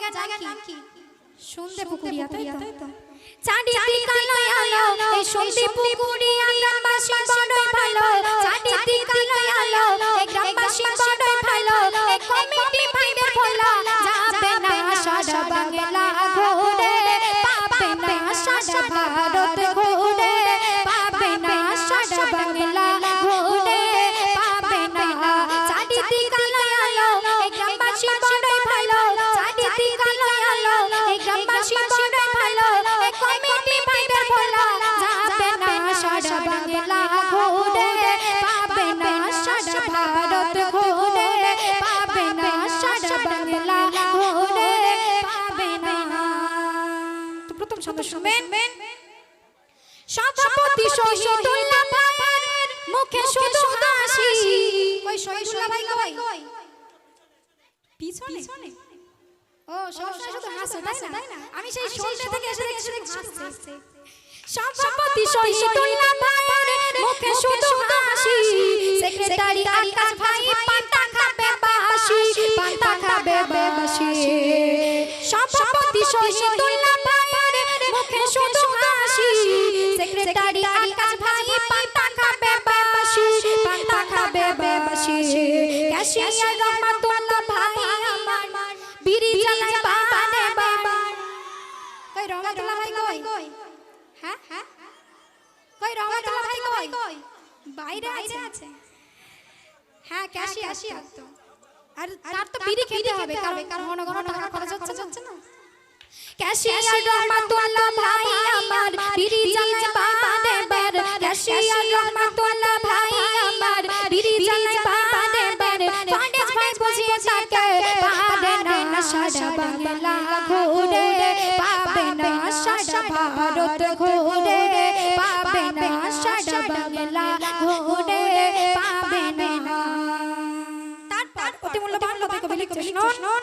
জায়গা জায়গা কি? সন্ধে পুকুরিয়া তাই তো? চাঁদি আলো আলো এই সন্ধি পুকুরিয়া গ্রামবাসী বড়ই ভালো। চাঁদি আলো আলো এই গ্রামবাসী বড়ই ভালো। এই কমিটি ভাইবে ভোলা যাবে না সারা বাংলা। তো শুনবেন সভাপতি শহীদুল্লাহ ভাইয়ের মুখে শুধু হাসি। ওই শহীদুল্লাহ ভাই কই? পিছনে? ও সবসময় শুধু হাসে তাই না? আমি সেই সন্ধ্যে থেকে এসে দেখছি হাসছে। সভাপতি শহীদুল্লাহ ভাইয়ের মুখে শুধু হাসি। সেক্রেটারি আকাশ ভাই পান্তা খাবে বাসি পান্তা খাবে বাসি সভাপতি শহীদুল্লাহ সেক্রেটারি আকাশ ভাই পান্তা খাবে বাসি পান্তা খাবে বাসি ক্যাশিয়ার রহমাতুল্লাহ ভাই আমার বিড়ি জ্বালায় বারে বার কই রহমাতুল্লাহ ভাই কই? হ্যাঁ? হ্যাঁ কই রহমাতুল্লাহ ভাই কই? বাইরে আছে। হ্যাঁ ক্যাশি আসি তো আর তার তো বিড়ি খেতে হবে কারণ ঘন ঘন টাকা খরচ হচ্ছে না? ক্যাশিয়ার রহমাতুল্লাহ ভাই আমার বিড়ি জ্বালায় বারে বার ক্যাশিয়ার রহমাতুল্লাহ ভাই আমার বিড়ি জ্বালায় বারে বার ফান্ডেজ ভাই বুঝিয়ে থাকে পাবে না সারা বাংলা ঘুরে পাবে না সারা ভারত ঘুরে পাবে না সারা বাংলা ঘুরে পাবে না তারপর অতি মূল্যবান লতা কবি লিখছে শুনুন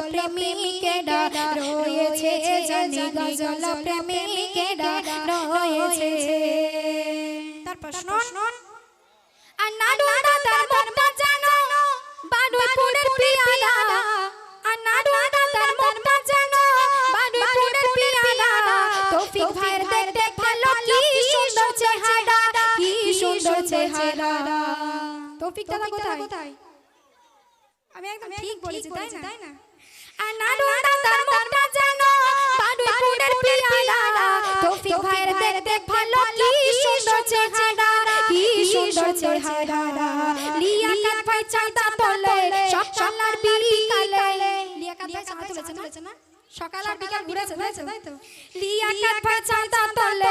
গজল রয়েছে জানি গজল প্রেমিকে রয়েছে। তারপর শুনুন আর নাড়ু দাদার মুখটা জানো বারুইপুরের পিয়ারা। আর নাড়ু দাদার মুখটা জানো বারুইপুরের পিয়ারা। তৌফিক ভাইয়ের দেখতে ভালো কি সুন্দর চেহারা কি সুন্দর চেহারা। তৌফিক দাদা কোথায়? আমি একদম ঠিক বলেছি তাই না? চেহারা কি সুন্দর চেহারা। লিয়াকাত ভাই চাঁদা তোলে সব চলার বিকালে। লিয়াকাত ভাই চাঁদা তুলেছে না? সকাল আর বিকাল ঘুরেছে ঘুরেছে তাই তো? লিয়াকাত ভাই চাঁদা তোলে।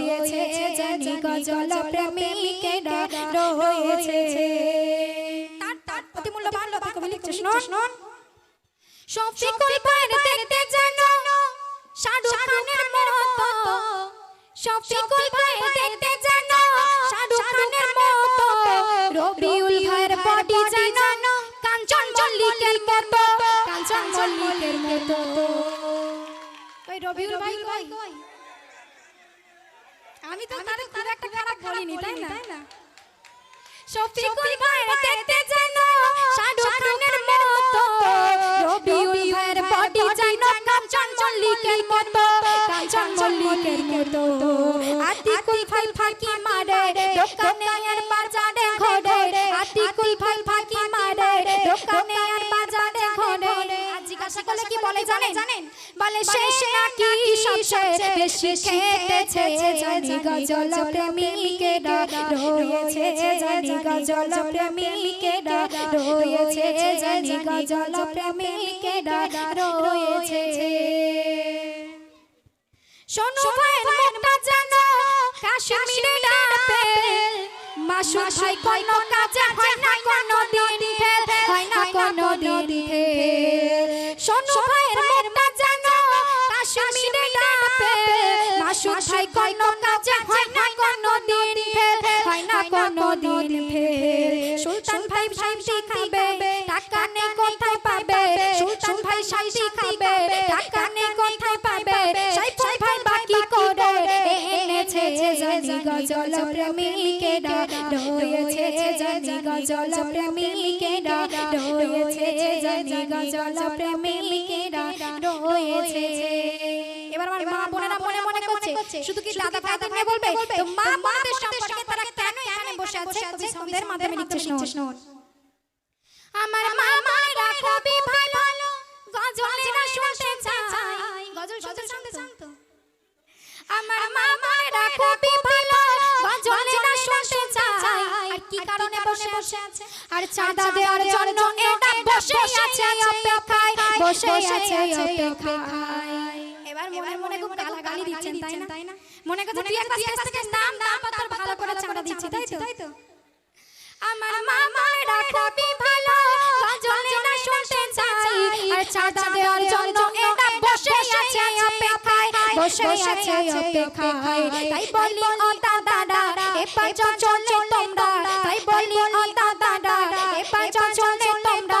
রয়েছে জানি গজল প্রেমিকে রয়েছে তার অতি মূল্যবান লতা কবি লিখছে শুনুন শফিকুল ভাইয়ের দেখতে জানো শাহরুখ খানের মতো শফিকুল ভাইয়ের দেখতে জানো শাহরুখ খানের মতো রবিউল ভাইয়ের বডি জানো কাঞ্চন মল্লিকের মতো কাঞ্চন মল্লিকের মতো ওই রবিউল ভাই কই আমি তো তার খুব একটা খারাপ বলিনি তাই না? শফিকুল ভাইয়ের দেখতে জানো শাহরুখ খানের মতো রবিউল ভাইয়ের বডি জানো কাঞ্চন মল্লিকের মতো কাঞ্চন মল্লিকের মতো। আতিকুল ভাই ফাঁকি মারে দোকানে আর বাজারে ঘরে আতিকুল ভাই ফাঁকি মারে দোকানে আর বাজারে ঘরে। আজ জিজ্ঞাসা করলে কি বলে জানেন? বলে সে নাকি সবচেয়ে বেশি খেতেছে জানি গজল প্রেমিকেরা রয়েছে জানি গজল প্রেমিকেরা রয়েছে জানি গজল প্রেমিকেরা রয়েছে। শোনো মুখটা জানো আপেল মাসুদ ভাই কোনো কাজে হয় না কোনো হয় না কোনো দিন ফেল হয় না কোনো দিন ফেল। সুলতান ভাই শান্তি খাবে টাকা নেই কোথায় পাবে? সুলতান ভাই শান্তি খাবে টাকা নেই কোথায় পাবে? সাইফুল ভাই বাকি করে এনেছে জানি গজল প্রেমিকেরা রয়েছে জানি গজল প্রেমিকেরা রয়েছে জানি গজল প্রেমিকেরা রয়েছে করছে শুধু কি দাদা দাদা নিয়ে বলবে? তো মা বোনদের সম্পর্কে তারা কেন এখানে বসে আছে? কবি সন্ধ্যের মাধ্যমে লিখছে শুনুন আমার মা মায়েরা খুবই ভালো। গজলেরা শুনতে চাই। গজল শুনতে শুনতে শুনতে আমার মা মায়েরা খুবই ভালো। গজলেরা শুনতে চাই। আর কি কারণে বসে বসে আছে? আর চাঁদা দেওয়ার জন্য এটা বসে আছে অপেক্ষায়। বসে আছে অপেক্ষায়। মনে মনে খুব গালাগালি দিচ্ছেন তাই না? মনে করছে তুই একটা স্টেজ থেকে নাম নাম তোর ভালো করে চাঁদা দিচ্ছি তাই তো। আমার মা মায়েরা খুবই ভালো। গজলেরা শুনতে চাই। আর চাঁদা দেওয়ার জন্য এটা বসে আছে অপেক্ষায়। বসে আছে অপেক্ষায়। তাই বলি ও দাদা। এবার চলে তোমরা। তাই বলি ও দাদা। এবার চলে তোমরা।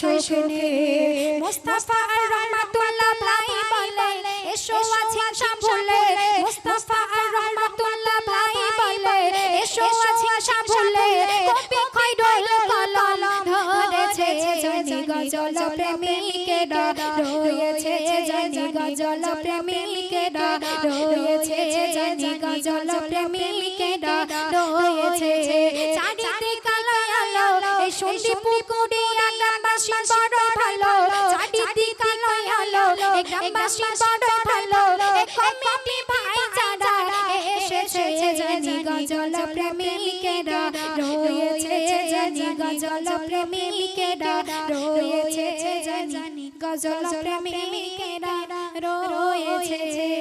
শোষণে মুস্তাফা আর রহমাতুল্লাহ ভাই বলে, এসো আছে সাবলে মুস্তাফা আর রহমাতুল্লাহ ভাই বলে, এসো আছে সাবলে কবি খৈরুল কলম ধরেছে জানি গজল প্রেমিকেরা। রয়েছে জানি গজল প্রেমিকেরা। রয়েছে জানি গজল প্রেমিকেরা। রয়েছে ভালো, চারিদিকে কালো আলো এই গ্রামবাসী বড় ভালো কমিটি ভাইচারা এসেছে জানি গজল প্রেমিকেরা রয়েছে জানি গজল প্রেমিকেরা রয়েছে জানি গজল প্রেমিকেরা রয়েছে